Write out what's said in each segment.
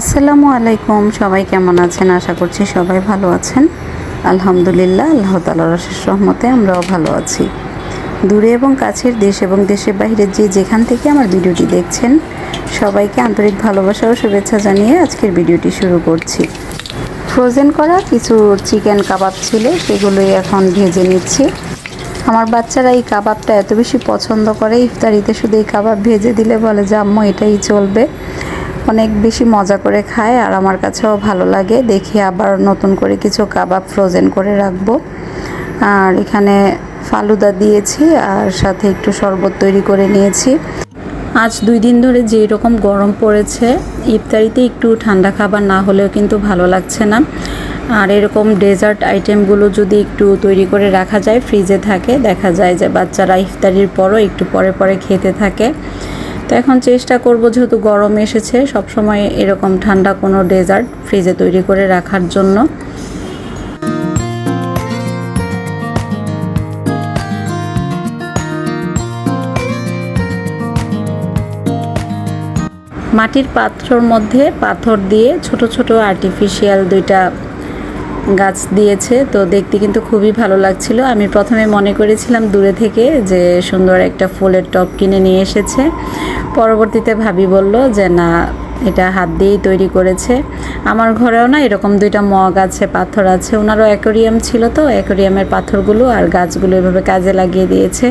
আসসালামু আলাইকুম, সবাই কেমন আছেন? আশা করছি সবাই ভালো আছেন। আলহামদুলিল্লাহ, আল্লাহ তালার রহমতে আমরাও ভালো আছি। দূরে এবং কাছের দেশ এবং দেশের বাইরে যে যেখান থেকে আমার ভিডিওটি দেখছেন, সবাইকে আন্তরিক ভালোবাসা ও শুভেচ্ছা জানিয়ে আজকের ভিডিওটি শুরু করছি। ফ্রোজেন করা কিছু চিকেন কাবাব ছিল, সেগুলোই এখন ভেজে নিচ্ছি। আমার বাচ্চারা এই কাবাবটা এত বেশি পছন্দ করে, ইফতারিতে শুধু এই কাবাব ভেজে দিলে বলে যে, আম্মু, এটাই চলবে। অনেক বেশি মজা করে খায় আর আমার কাছেও ভালো লাগে। দেখি আবার নতুন করে কিছু কাবাব ফ্রোজেন করে রাখব। আর এখানে ফালুদা দিয়েছি আর সাথে একটু শরবত তৈরি করে নিয়েছি। আজ দুই দিন ধরে যে রকম গরম পড়েছে, ইফতারিতে একটু ঠান্ডা খাবার না হলেও কিন্তু ভালো লাগছে না। আর এরকম ডেজার্ট আইটেমগুলো যদি একটু তৈরি করে রাখা যায় ফ্রিজে থাকে, দেখা যায় যে বাচ্চারা ইফতারির পরও একটু পরে পরে খেতে থাকে। তো এখন চেষ্টা করব, যেহেতু গরম এসেছে, সবসময় এরকম ঠান্ডা কোনো ডেজার্ট ফ্রিজে তৈরি করে রাখার জন্য। মাটির পাত্রর মধ্যে পাথর দিয়ে ছোট ছোট আর্টিফিশিয়াল দুইটা গাছ দিয়েছে, তো দেখতে কিন্তু খুবই ভালো লাগছিল। আমি প্রথমে মনে করেছিলাম দূরে থেকে যে সুন্দর একটা ফুলের টপ কিনে নিয়ে এসেছে। পরবর্তীতে ভাবি বলল যে, না এটা হাত দিয়েই তৈরি করেছে। আমার ঘরেও না এরকম দুইটা মগ আছে, পাথর আছে। ওনারও অ্যাকোরিয়াম ছিল তো, অ্যাকোরিয়ামের পাথরগুলো আর গাছগুলো এভাবে কাজে লাগিয়ে দিয়েছে।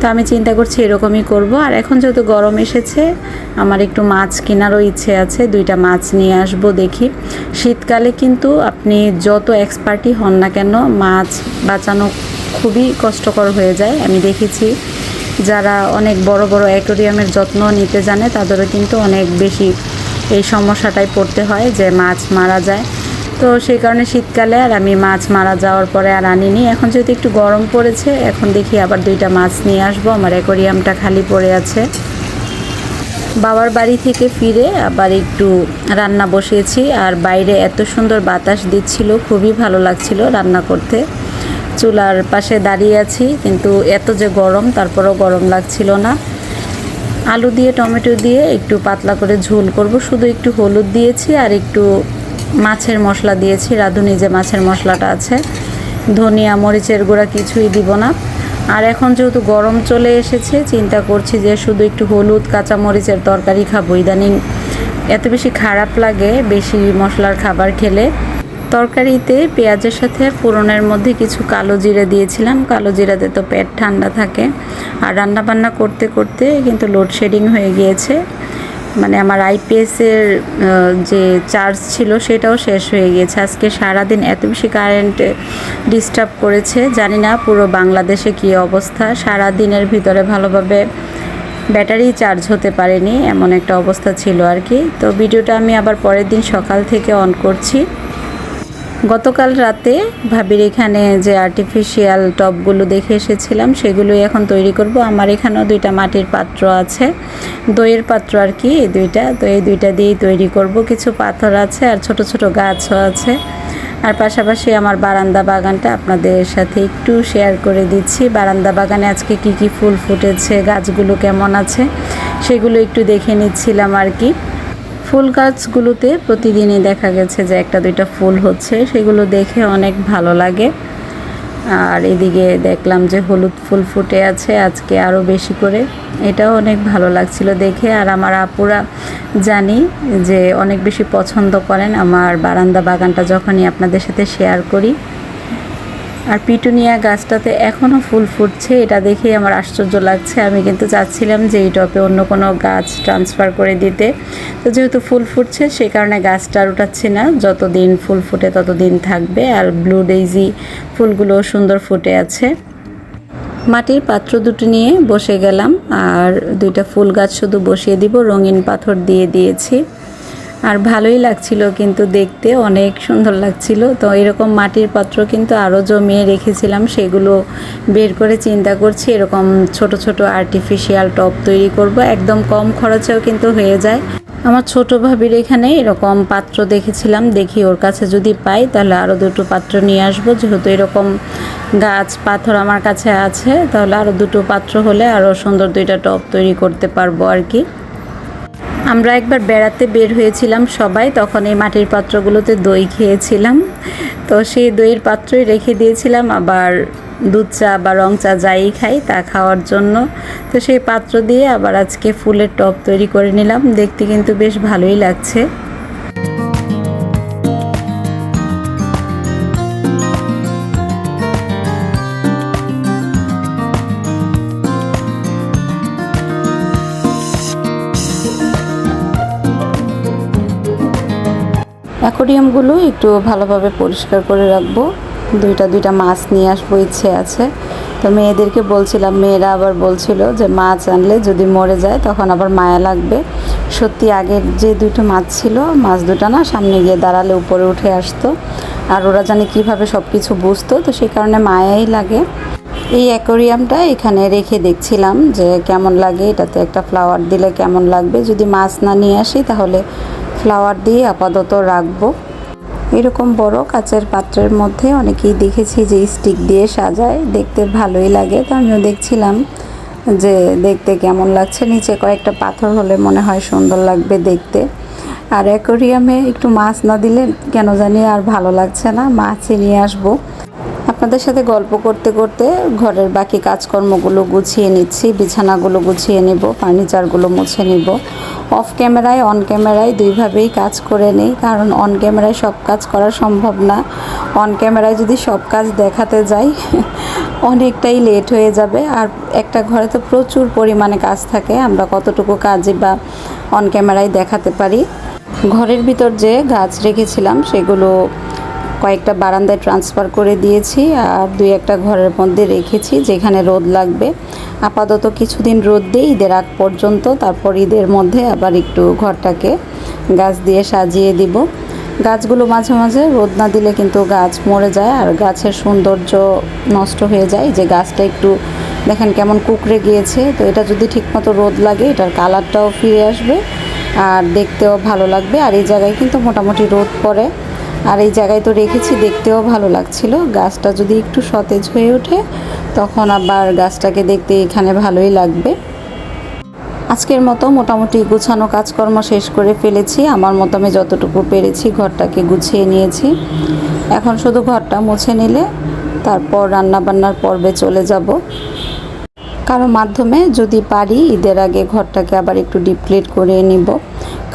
তো আমি চিন্তা করছি এরকমই করব। আর এখন যেহেতু গরম এসেছে, আমার একটু মাছ কেনারও ইচ্ছে আছে, দুইটা মাছ নিয়ে আসব দেখি। শীতকালে কিন্তু আপনি যত এক্সপার্টই হন না কেন, মাছ বাঁচানো খুবই কষ্টকর হয়ে যায়। আমি দেখেছি যারা অনেক বড় বড় অ্যাকোরিয়ামের যত্ন নিতে জানে, তাদেরও কিন্তু অনেক বেশি এই সমস্যাটাই পড়তে হয় যে মাছ মারা যায়। তো সেই কারণে শীতকালে আর আমি মাছ মারা যাওয়ার পরে আর আনিনি। এখন যেহেতু একটু গরম পড়েছে, এখন দেখি আবার দুইটা মাছ নিয়ে আসব। আমার অ্যাকোরিয়ামটা খালি পড়ে আছে। বাবার বাড়ি থেকে ফিরে আবার একটু রান্না বসিয়েছি আর বাইরে এত সুন্দর বাতাস দিচ্ছিল, খুবই ভালো লাগছিল রান্না করতে। চুলার পাশে দাঁড়িয়ে আছি, কিন্তু এত যে গরম, তারপরেও গরম লাগছিল না। আলু দিয়ে, টমেটো দিয়ে একটু পাতলা করে ঝোল করব। শুধু একটু হলুদ দিয়েছি আর একটু মাছের মশলা দিয়েছি। রাঁধুনি যে মাছের মশলাটা আছে, ধনিয়া, মরিচের গুঁড়া কিছুই দিব না। আর এখন যেহেতু গরম চলে এসেছে, চিন্তা করছি যে শুধু একটু হলুদ, কাঁচা মরিচের তরকারি খাব। ইদানিং এত বেশি খারাপ লাগে বেশি মশলার খাবার খেলে। তরকারিতে পেঁয়াজের সাথে ফোড়নের মধ্যে কিছু কালো জিরা দিয়েছিলাম। কালো জিরাতে তো পেট ঠান্ডা থাকে। আর রান্না বান্না করতে করতে কিন্তু লোডশেডিং হয়ে গিয়েছে। মানে আমার আইপিএসের যে চার্জ ছিল সেটাও শেষ হয়ে গিয়েছে। আজকে সারাদিন এত বেশি কারেন্ট ডিস্টার্ব করেছে। জানি না পুরো বাংলাদেশে কী অবস্থা। সারা দিনের ভিতরে ভালোভাবে ব্যাটারি চার্জ হতে পারেনি। এমন একটা অবস্থা ছিল আর কি। তো ভিডিওটা আমি আবার পরের দিন সকাল থেকে অন করছি। গতকাল রাতে ভাবির এখানে যে আর্টিফিশিয়াল টবগুলো দেখে এসেছিলাম, সেগুলোই এখন তৈরি করব। আমার এখানেও দুইটা মাটির পাত্র আছে। দইয়ের পাত্র আর কি, এই দুইটা। তো এই দুইটা দিয়েই তৈরি করব। কিছু পাথর আছে আর ছোট ছোট গাছও আছে। আর পাশাপাশি আমার বারান্দা বাগানটা আপনাদের সাথে একটু শেয়ার করে দিচ্ছি। বারান্দা বাগানে আজকে কি কি ফুল ফুটেছে, গাছগুলো কেমন আছে, সেগুলো একটু দেখে নিচ্ছিলাম আর কি। ফুল গাছগুলোতে প্রতিদিনই দেখা গেছে যে একটা দুইটা ফুল হচ্ছে, সেগুলো দেখে অনেক ভালো লাগে। আর এদিকে দেখলাম যে হলুদ ফুল ফুটে আছে, আজকে আরও বেশি করে। এটাও অনেক ভালো লাগছিল দেখে। আর আমার আপুরা জানি যে অনেক বেশি পছন্দ করেন। আমার বারান্দা বাগানটা যখনই আপনাদের সাথে শেয়ার করি আর পিটুনিয়া গাছটাতে এখনও ফুল ফুটছে, এটা দেখেই আমার আশ্চর্য লাগছে। আমি কিন্তু চাচ্ছিলাম যে এই টপে অন্য কোনো গাছ ট্রান্সফার করে দিতে। তো যেহেতু ফুল ফুটছে, সেই কারণে গাছটা আর উঠাচ্ছি না। যতদিন ফুল ফুটে ততদিন থাকবে। আর ব্লু ডেইজি ফুলগুলো সুন্দর ফুটে আছে। মাটির পাত্র দুটো নিয়ে বসে গেলাম। আর দুইটা ফুল গাছ শুধু বসিয়ে দিব। রঙিন পাথর দিয়ে দিয়েছি। আর ভালোই লাগছিল কিন্তু দেখতে, অনেক সুন্দর লাগছিল। তো এরকম মাটির পাত্র কিন্তু আরও জমিয়ে রেখেছিলাম, সেগুলো বের করে চিন্তা করছি, এরকম ছোট ছোট আর্টিফিশিয়াল টপ তৈরি করব। একদম কম খরচেও কিন্তু হয়ে যায়। আমার ছোট ভাবির এখানে এরকম পাত্র দেখেছিলাম, দেখি ওর কাছে যদি পাই তাহলে আরও দুটো পাত্র নিয়ে আসব। যেহেতু এরকম গাছ, পাথর আমার কাছে আছে, তাহলে আরও দুটো পাত্র হলে আরও সুন্দর দুইটা টপ তৈরি করতে পারব আর কি। আমরা একবার বেড়াতে বের হয়েছিলাম সবাই, তখন এই মাটির পাত্রগুলোতে দই খেয়েছিলাম। তো সেই দইয়ের পাত্রই রেখে দিয়েছিলাম, আবার দুধ চা বা রং চা যাই খাই তা খাওয়ার জন্য। তো সেই পাত্র দিয়ে আবার আজকে ফুলের টপ তৈরি করে নিলাম, দেখতে কিন্তু বেশ ভালোই লাগছে। অ্যাকোরিয়ামগুলো একটু ভালোভাবে পরিষ্কার করে রাখব। দুইটা দুইটা মাছ নিয়ে আসব, ইচ্ছে আছে। তো মেয়েদেরকে বলছিলাম, মেয়েরা আবার বলছিল যে মাছ আনলে যদি মরে যায় তখন আবার মায়া লাগবে। সত্যি আগের যে দুটো মাছ ছিল, মাছ দুটো না সামনে গিয়ে দাঁড়ালে উপরে উঠে আসতো। আর ওরা জানে কীভাবে সব কিছু বুঝতো, তো সেই কারণে মায়াই লাগে। এই অ্যাকোরিয়ামটা এখানে রেখে দেখছিলাম যে কেমন লাগে, এটাতে একটা ফ্লাওয়ার দিলে কেমন লাগবে। যদি মাছ না নিয়ে আসি তাহলে ফ্লাওয়ার দিয়ে আপাতত রাখব। এরকম বড় কাচের পাত্রের মধ্যে অনেকেই দেখেছি যে স্টিক দিয়ে সাজায়। দেখতে ভালোই লাগে। তো আমিও দেখছিলাম যে দেখতে কেমন লাগছে। নিচে কয়েকটা পাথর হলে মনে হয় সুন্দর লাগবে দেখতে। আর অ্যাকোরিয়ামে একটু মাছ না দিলে কেন জানি আর ভালো লাগছে না। মাছই নিয়ে আসব। আপনাদের সাথে গল্প করতে করতে ঘরের বাকি কাজকর্মগুলো গুছিয়ে নিচ্ছি, বিছানাগুলো গুছিয়ে নেব, ফার্নিচারগুলো মুছে নেব। অফ ক্যামেরায়, অন ক্যামেরায় দুইভাবেই কাজ করে নেই, কারণ অন ক্যামেরায় সব কাজ করা সম্ভব না। অন ক্যামেরায় যদি সব কাজ দেখাতে যাই, অনেকটাই লেট হয়ে যাবে। আর একটা ঘরে তো প্রচুর পরিমাণে কাজ থাকে, আমরা কতটুকু কাজে বা অন ক্যামেরায় দেখাতে পারি। ঘরের ভিতর যে গাছ রেখেছিলাম, সেগুলো কয়েকটা বারান্দায় ট্রান্সফার করে দিয়েছি আর দুই একটা ঘরের মধ্যে রেখেছি যেখানে রোদ লাগবে। আপাতত কিছুদিন রোদ দিয়ে ঈদের আগ পর্যন্ত, তারপর ঈদের মধ্যে আবার একটু ঘরটাকে গাছ দিয়ে সাজিয়ে দিব। গাছগুলো মাঝে মাঝে রোদ না দিলে কিন্তু গাছ মরে যায় আর গাছের সৌন্দর্য নষ্ট হয়ে যায়। যে গাছটা একটু দেখেন কেমন কুকড়ে গিয়েছে, তো এটা যদি ঠিকমতো রোদ লাগে, এটার কালারটাও ফিরে আসবে আর দেখতেও ভালো লাগবে। আর এই জায়গায় কিন্তু মোটামুটি রোদ পড়ে। আর এই জায়গায় তো রেখেছি, দেখতেও ভালো লাগছিল। গাছটা যদি একটু সতেজ হয়ে ওঠে, তখন আবার গাছটাকে দেখতে এখানে ভালোই লাগবে। আজকের মতো মোটামুটি গুছানো কাজকর্ম শেষ করে ফেলেছি। আমার মতো আমি যতটুকু পেরেছি ঘরটাকে গুছিয়ে নিয়েছি। এখন শুধু ঘরটা মুছে নিলে, তারপর রান্নাবান্নার পর্বে চলে যাব। কারও মাধ্যমে যদি পারি, ঈদের আগে ঘরটাকে আবার একটু ডিপ্লিট করে নিব।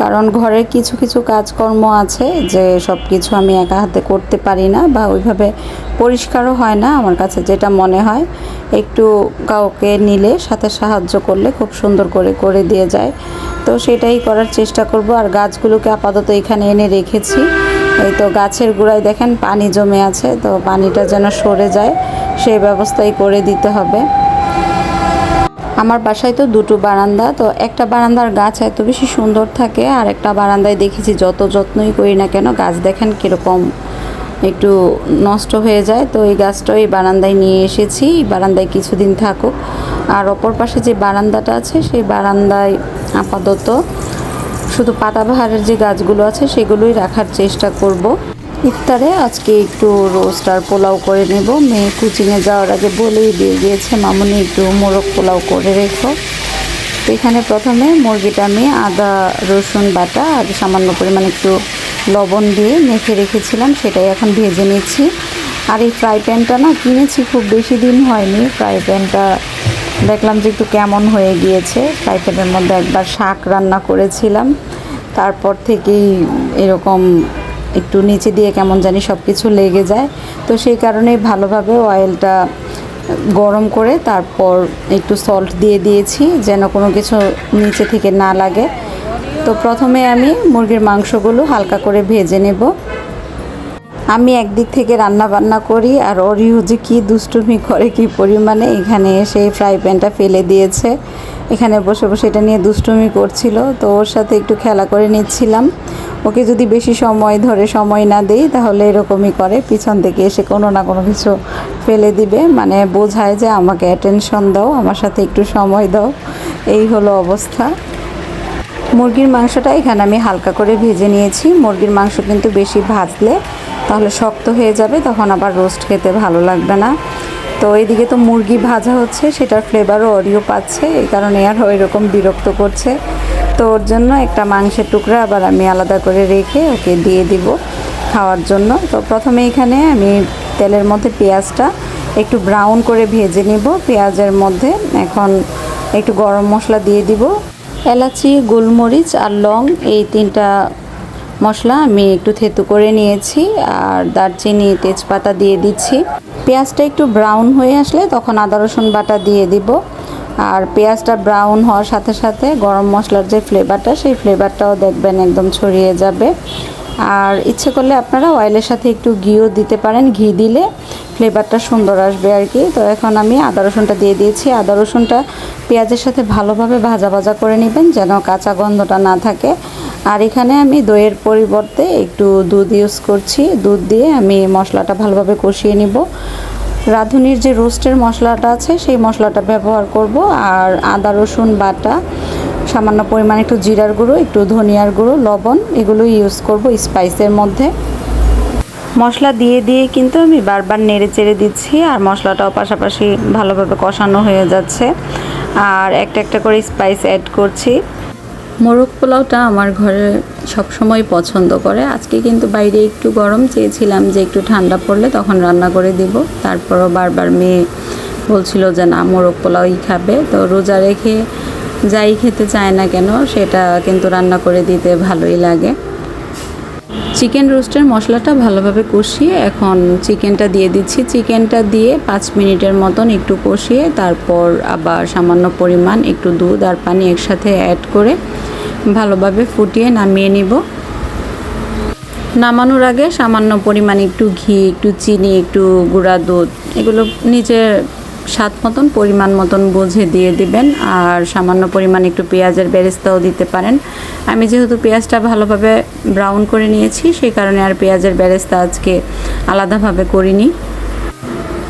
কারণ ঘরের কিছু কিছু কাজকর্ম আছে যে সব কিছু আমি একা হাতে করতে পারি না বা ওইভাবে পরিষ্কারও হয় না আমার কাছে যেটা মনে হয়। একটু কাউকে নিলে, সাথে সাহায্য করলে খুব সুন্দর করে করে দিয়ে যায়। তো সেটাই করার চেষ্টা করব। আর গাছগুলোকে আপাতত এখানে এনে রেখেছি। এই তো গাছের গোড়ায় দেখেন পানি জমে আছে, তো পানিটা যেন সরে যায় সেই ব্যবস্থাই করে দিতে হবে। আমার বাসায় তো দুটো বারান্দা, তো একটা বারান্দার গাছ এত বেশি সুন্দর থাকে আর একটা বারান্দায় দেখেছি যত যত্নই করি না কেন গাছ দেখেন কীরকম একটু নষ্ট হয়ে যায়। তো এই গাছটা এই বারান্দায় নিয়ে এসেছি বারান্দায় কিছুদিন থাকুক। আর অপর পাশে যে বারান্দাটা আছে, সেই বারান্দায় আপাতত শুধু পাতাবাহারের যে গাছগুলো আছে, সেগুলোই রাখার চেষ্টা করব। ইফতারে আজকে একটু রোস্ট আর পোলাও করে নেব। মেয়ে কোচিংয়ে যাওয়ার আগে বলেই দিয়ে গিয়েছে মামুনি একটু মোরগ পোলাও করে রেখো। তো এখানে প্রথমে মুরগিটা আমি আদা, রসুন বাটা আর সামান্য পরিমাণে একটু লবণ দিয়ে মেখে রেখেছিলাম, সেটাই এখন ভেজে নিচ্ছি। আর এই ফ্রাই প্যানটা না কিনেছি খুব বেশি দিন হয়নি। ফ্রাই প্যানটা দেখলাম যে একটু কেমন হয়ে গিয়েছে। ফ্রাই প্যানের মধ্যে একবার শাক রান্না করেছিলাম। তারপর থেকেই এরকম একটু নিচে দিয়ে কেমন জানি সব কিছু লেগে যায়। তো সেই কারণেই ভালোভাবে অয়েলটা গরম করে তারপর একটু সল্ট দিয়ে দিয়েছি যেন কোনো কিছু নিচে থেকে না লাগে। তো প্রথমে আমি মুরগির মাংসগুলো হালকা করে ভেজে নেব। আমি একদিক থেকে রান্না বান্না করি আর অরিও যে কী দুষ্টুমি করে কী পরিমাণে এখানে এসে ফ্রাই প্যানটা ফেলে দিয়েছে। এখানে বসে বসে এটা নিয়ে দুষ্টুমি করছিল। তো ওর সাথে একটু খেলা করে নিচ্ছিলাম। ওকে যদি বেশি সময় ধরে সময় না দেই তাহলে এরকমই করে। পিছন থেকে এসে কোনো না কোনো কিছু ফেলে দিবে। মানে বোঝায় যে আমাকে অ্যাটেনশন দাও, আমার সাথে একটু সময় দাও। এই হলো অবস্থা। মুরগির মাংসটা এখানে আমি হালকা করে ভেজে নিয়েছি। মুরগির মাংস কিন্তু বেশি ভাজলে তাহলে শক্ত হয়ে যাবে, তখন আবার রোস্ট খেতে ভালো লাগবে না। তো এইদিকে তো মুরগি ভাজা হচ্ছে, সেটার ফ্লেভারও অরিও পাচ্ছে, এই কারণে আর ওই রকম বিরক্ত করছে। তো ওর জন্য একটা মাংসের টুকরা আবার আমি আলাদা করে রেখে ওকে দিয়ে দিব খাওয়ার জন্য। তো প্রথমে এখানে আমি তেলের মধ্যে পেঁয়াজটা একটু ব্রাউন করে ভেজে নিব। পেঁয়াজের মধ্যে এখন একটু গরম মশলা দিয়ে দিব। এলাচি, গোলমরিচ আর লং এই তিনটা মশলা আমি একটু থেতু করে নিয়েছি আর দারচিনি তেজপাতা দিয়ে দিচ্ছি। পেঁয়াজটা একটু ব্রাউন হয়ে আসলে তখন আদা, রসুন বাটা দিয়ে দিব। আর পেঁয়াজটা ব্রাউন হওয়ার সাথে সাথে গরম মশলার যে ফ্লেভারটা, সেই ফ্লেভারটাও দেখবেন একদম ছড়িয়ে যাবে। আর ইচ্ছে করলে আপনারা অয়েলের সাথে একটু ঘিও দিতে পারেন। ঘি দিলে ফ্লেভারটা সুন্দর আসবে আর কি। তো এখন আমি আদা, রসুনটা দিয়ে দিয়েছি। আদা, রসুনটা পেঁয়াজের সাথে ভালোভাবে ভাজা ভাজা করে নেবেন যেন কাঁচা গন্ধটা না থাকে। আর এখানে আমি দইয়ের পরিবর্তে একটু দুধ ইউজ করছি। দুধ দিয়ে আমি মশলাটা ভালোভাবে কষিয়ে নিব। রাঁধুনির যে রোস্টের মশলাটা আছে, সেই মশলাটা ব্যবহার করব। আর আদা, রসুন বাটা, সামান্য পরিমাণ একটু জিরার গুঁড়ো, একটু ধনিয়ার গুঁড়ো, লবণ, এগুলো ইউজ করব স্পাইসের মধ্যে। মশলা দিয়ে দিয়ে কিন্তু আমি বারবার নেড়ে চেড়ে দিচ্ছি আর মশলাটাও পাশাপাশি ভালোভাবে কষানো হয়ে যাচ্ছে। আর একটা একটা করে স্পাইস অ্যাড করছি। মোরগ পোলাওটা আমার ঘরে সবসময় পছন্দ করে। আজকে কিন্তু বাইরে একটু গরম চেয়েছিলাম যে একটু ঠান্ডা পড়লে তখন রান্না করে দিব। তারপরও বারবার মেয়ে বলছিল যে, না, মোরগ পোলাওই খাবে। তো রোজা রেখে যাই খেতে চায় না কেন, সেটা কিন্তু রান্না করে দিতে ভালোই লাগে। চিকেন রোস্টের মশলাটা ভালোভাবে কষিয়ে এখন চিকেনটা দিয়ে দিচ্ছি। চিকেনটা দিয়ে পাঁচ মিনিটের মতন একটু কষিয়ে তারপর আবার সামান্য পরিমাণ একটু দুধ আর পানি একসাথে অ্যাড করে ভালোভাবে ফুটিয়ে নামিয়ে নিব। নামানোর আগে সামান্য পরিমাণ একটু ঘি, একটু চিনি, একটু গুঁড়া দুধ, এগুলো নিজের স্বাদ মতন, পরিমাণ মতন বুঝে দিয়ে দিবেন। আর সামান্য পরিমাণ একটু পেঁয়াজের বেরেস্তাও দিতে পারেন। আমি যেহেতু পেঁয়াজটা ভালোভাবে ব্রাউন করে নিয়েছি, সেই কারণে আর পেঁয়াজের বেরেস্তা আজকে আলাদাভাবে করিনি।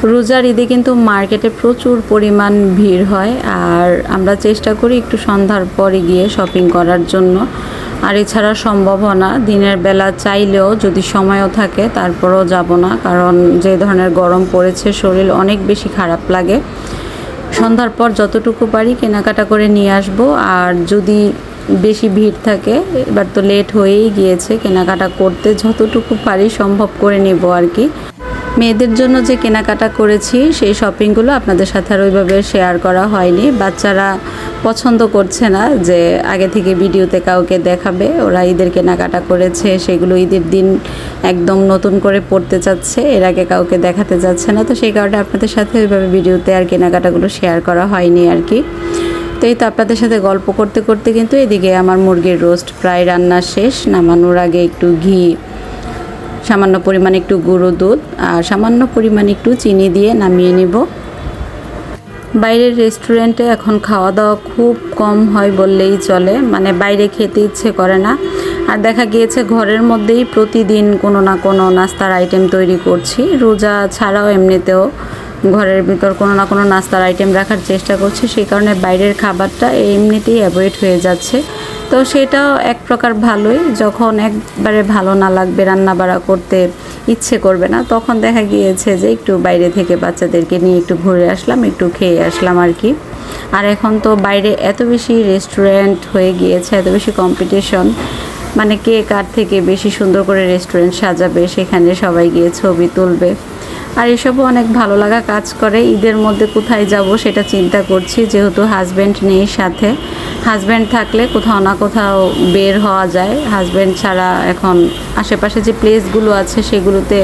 রোজার ঈদে কিন্তু মার্কেটে প্রচুর পরিমাণ ভিড় হয় আর আমরা চেষ্টা করি একটু সন্ধ্যার পরে গিয়ে শপিং করার জন্য। আর এছাড়া সম্ভব না দিনের বেলা চাইলেও যদি সময়ও থাকে তারপরেও যাব না, কারণ যে ধরনের গরম পড়েছে শরীর অনেক বেশি খারাপ লাগে। সন্ধ্যার পর যতটুকু পারি কেনাকাটা করে নিয়ে আসব, আর যদি বেশি ভিড় থাকে, এবার তো লেট হয়েই গিয়েছে, কেনাকাটা করতে যতটুকু পারি সম্ভব করে নেব আর কি। মেয়েদের জন্য যে কেনাকাটা করেছি, সেই শপিংগুলো আপনাদের সাথে আর ওইভাবে শেয়ার করা হয়নি। বাচ্চারা পছন্দ করছে না যে আগে থেকে ভিডিওতে কাউকে দেখাবে। ওরা ঈদের কেনাকাটা করেছে, সেগুলো ঈদের দিন একদম নতুন করে পড়তে চাচ্ছে, এর আগে কাউকে দেখাতে যাচ্ছে না। তো সেই কারণে আপনাদের সাথে ওইভাবে ভিডিওতে আর কেনাকাটাগুলো শেয়ার করা হয়নি আর কি। তো এই তো আপনাদের সাথে গল্প করতে করতে কিন্তু এদিকে আমার মুরগির রোস্ট প্রায় রান্না শেষ। নামানোর আগে একটু ঘি সামান্য পরিমাণ একটু গুঁড়ো দুধ আর সামান্য পরিমাণ একটু চিনি দিয়ে নামিয়ে নেব। বাইরের রেস্টুরেন্টে এখন খাওয়া দাওয়া খুব কম হয় বললেই চলে মানে বাইরে খেতে ইচ্ছে করে না। আর দেখা গিয়েছে ঘরের মধ্যেই প্রতিদিন কোনো না কোনো নাস্তার আইটেম তৈরি করছি। রোজা ছাড়াও এমনিতেও ঘরের ভিতর কোনো না কোনো নাস্তার আইটেম রাখার চেষ্টা করছি, সেই কারণে বাইরের খাবারটা এমনিতেই অ্যাভয়েড হয়ে যাচ্ছে। তো সেটাও এক প্রকার ভালোই। যখন একবারে ভালো না লাগবে রান্না বাড়া করতে ইচ্ছে করবে না, তখন দেখা গিয়েছে যে একটু বাইরে থেকে বাচ্চাদেরকে নিয়ে একটু ঘুরে আসলাম, একটু খেয়ে আসলাম আর কি। আর এখন তো বাইরে এত বেশি রেস্টুরেন্ট হয়ে গিয়েছে, এত বেশি কম্পিটিশন মানে কে কার থেকে বেশি সুন্দর করে রেস্টুরেন্ট সাজাবে, সেখানে সবাই গিয়ে ছবি তুলবে। আর এসবও অনেক ভালো লাগা কাজ করে। ঈদের মধ্যে কোথায় যাব সেটা চিন্তা করছি, যেহেতু হাজব্যান্ড নেই সাথে। হাজব্যান্ড থাকলে কোথাও না কোথাও বের হওয়া যায়। হাজব্যান্ড ছাড়া এখন আশেপাশে যে প্লেসগুলো আছে সেগুলোতে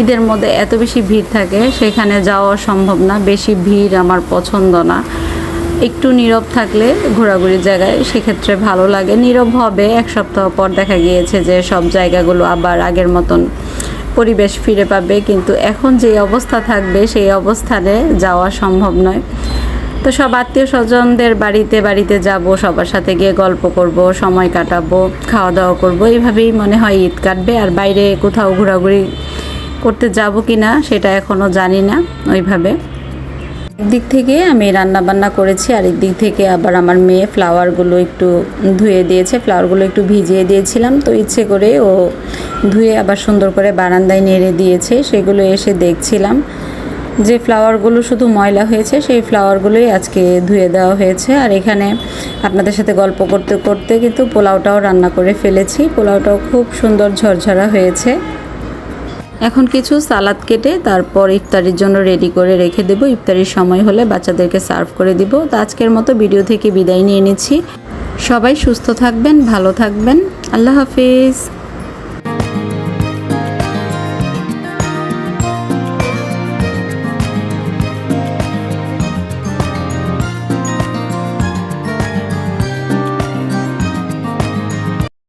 ঈদের মধ্যে এত বেশি ভিড় থাকে, সেখানে যাওয়া সম্ভব না। বেশি ভিড় আমার পছন্দ না। একটু নীরব থাকলে ঘোরাঘুরির জায়গায় সেক্ষেত্রে ভালো লাগে। নীরব হবে, এক সপ্তাহ পর দেখা গিয়েছে যে সব জায়গাগুলো আবার আগের মতন পরিবেশ ফিরে পাবে, কিন্তু এখন যে অবস্থা থাকবে, সেই অবস্থানে যাওয়া সম্ভব নয়। তো সব আত্মীয় স্বজনদের বাড়িতে বাড়িতে যাব, সবার সাথে গিয়ে গল্প করব, সময় কাটাবো খাওয়া দাওয়া করব। এইভাবেই মনে হয় ঈদ কাটবে। আর বাইরে কোথাও ঘোরাঘুরি করতে যাব কি না সেটা এখনও জানি না ওইভাবে। একদিক থেকে আমি রান্না বান্না করেছি, আর একদিক থেকে আবার আমার মেয়ে ফ্লাওয়ারগুলো একটু ধুয়ে দিয়েছে ফ্লাওয়ারগুলো একটু ভিজিয়ে দিয়েছিলাম, তো ইচ্ছে করে ও ধুয়ে আবার সুন্দর করে বারান্দায় নেড়ে দিয়েছে, সেগুলো এসে দেখছিলাম। যে ফ্লাওয়ারগুলো শুধু ময়লা হয়েছে, সেই ফ্লাওয়ারগুলোই আজকে ধুয়ে দেওয়া হয়েছে, আর এখানে আপনাদের সাথে গল্প করতে করতে কিন্তু পোলাওটাও রান্না করে ফেলেছি, পোলাওটাও খুব সুন্দর ঝরঝরা হয়েছে। এখন কিছু সালাদ কেটে তারপর ইফতারির জন্য রেডি করে রেখে দেব। ইফতারির সময় হলে বাচ্চাদেরকে সার্ভ করে দিব। তো আজকের মতো ভিডিও থেকে বিদায় নিয়ে নিচ্ছি। সবাই সুস্থ থাকবেন, ভালো থাকবেন। আল্লাহ হাফিজ।